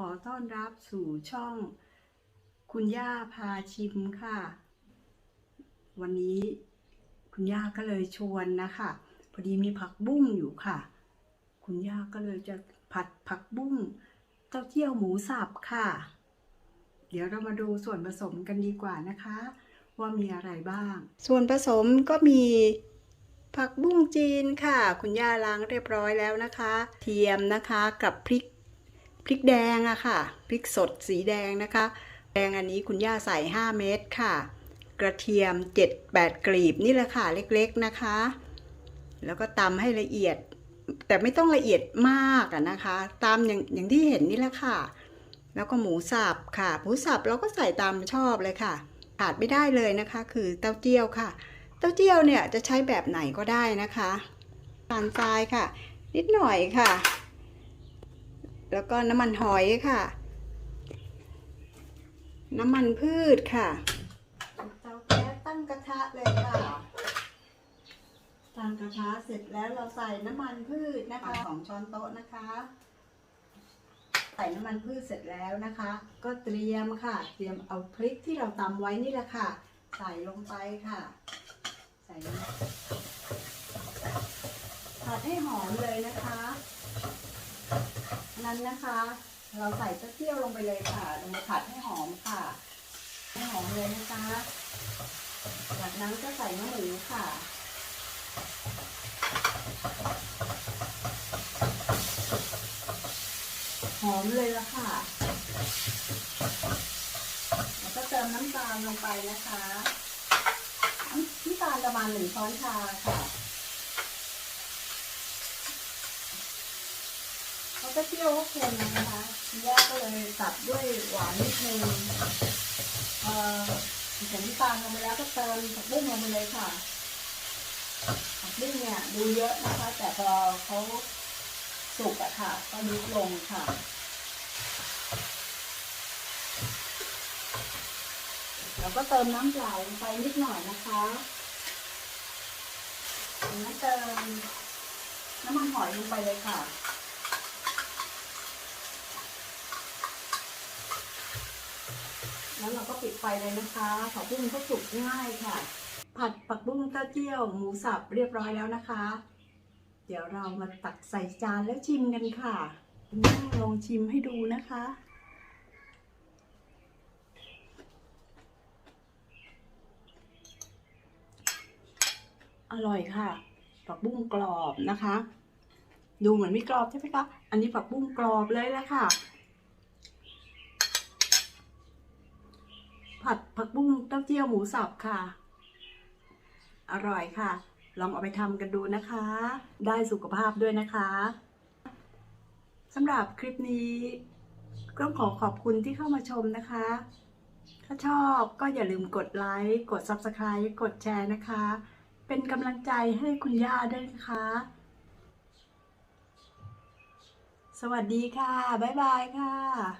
ขอต้อนรับสู่ช่อง คุณย่าพาชิมค่ะ วันนี้คุณย่าก็เลยชวนนะคะพอดีมีผักบุ้งอยู่ค่ะ คุณย่าก็เลยจะผัดผักบุ้งเต้าเจี้ยวหมูสับค่ะ เดี๋ยวเรามาดูส่วนผสมกันดีกว่านะคะ ว่ามีอะไรบ้าง ส่วนผสมก็มีผักบุ้งจีนค่ะ คุณย่าล้างเรียบร้อยแล้วนะคะ เทียมนะคะกับพริก พริกแดงอะค่ะ พริกสดสีแดงนะคะ แดงอันนี้คุณย่าใส่ 5 เม็ดค่ะ กระเทียม 7-8 กลีบนี่แหละค่ะ เล็กๆนะคะ แล้วก็ตำให้ละเอียด แต่ไม่ต้องละเอียดมากอะนะคะตามอย่างอย่างที่เห็นนี่แหละค่ะ แล้วก็หมูสับค่ะ หมูสับเราก็ใส่ตามชอบเลยค่ะ ขาดไม่ได้เลยนะคะ คือเต้าเจี้ยวค่ะ เต้าเจี้ยวเนี่ยจะใช้แบบไหนก็ได้นะคะทานทรายค่ะ นิดหน่อยค่ะ แล้วก็น้ำมันหอยค่ะ น้ำมันพืชค่ะเตาแก๊สตั้งกระทะเลยค่ะตั้งกระทะเสร็จแล้วเราใส่น้ำมันพืชนะคะสองช้อนโต๊ะนะคะ ใส่น้ำมันพืชเสร็จแล้วนะคะ ก็เตรียมค่ะ เตรียมเอาพริกที่เราตำไว้นี่แหละค่ะ ใส่ลงไปค่ะ ใส่ผัดให้หอมเลยนะคะ นั้นนะคะ เราใส่เต้าเจี้ยวลงไปเลยค่ะ ลงไปผัดให้หอมค่ะ ให้หอมเลยนะคะ จากนั้นก็ใส่เนื้อหมูค่ะหอมเลยละค่ะ แล้วก็เติมน้ำตาลลงไปนะคะ น้ำตาลประมาณหนึ่งช้อนชาค่ะ เขาจะเที่ยวก็เค็มนะคะย่าก็เลยตัดด้วยหวานนิดนึงเอ่อใส่น้ำตาลลงไปแล้วก็เติมผักบุ้งลงไปเลยค่ะผักบุ้งเนี่ยดูเยอะนะคะ แต่พอเขาสุกอะค่ะ ก็ลดลงค่ะแล้วก็เติมน้ำเปล่าลงไปนิดหน่อยนะคะจากนั้นเติมน้ำมันหอยลงไปเลยค่ะ แล้วเราก็ปิดไฟเลยนะคะผักบุ้งก็สุกง่ายค่ะ ผัดผักบุ้งเต้าเจี้ยวหมูสับเรียบร้อยแล้วนะคะ เดี๋ยวเรามาตักใส่จานแล้วชิมกันค่ะคุณแม่ลองชิมให้ดูนะคะ อร่อยค่ะ ผักบุ้งกรอบนะคะ ดูเหมือนไม่กรอบใช่ไหมคะ อันนี้ผักบุ้งกรอบเลยแล้วค่ะ ผัดผักบุ้งเต้าเจี้ยวหมูสับค่ะ อร่อยค่ะ ลองเอาไปทำกันดูนะคะ ได้สุขภาพด้วยนะคะสำหรับคลิปนี้ต้องขอขอบคุณที่เข้ามาชมนะคะ ถ้าชอบก็อย่าลืมกดไลค์กด Subscribe กดแชร์นะคะ เป็นกำลังใจให้คุณย่าด้วยนะคะ สวัสดีค่ะ บ๊ายบายค่ะ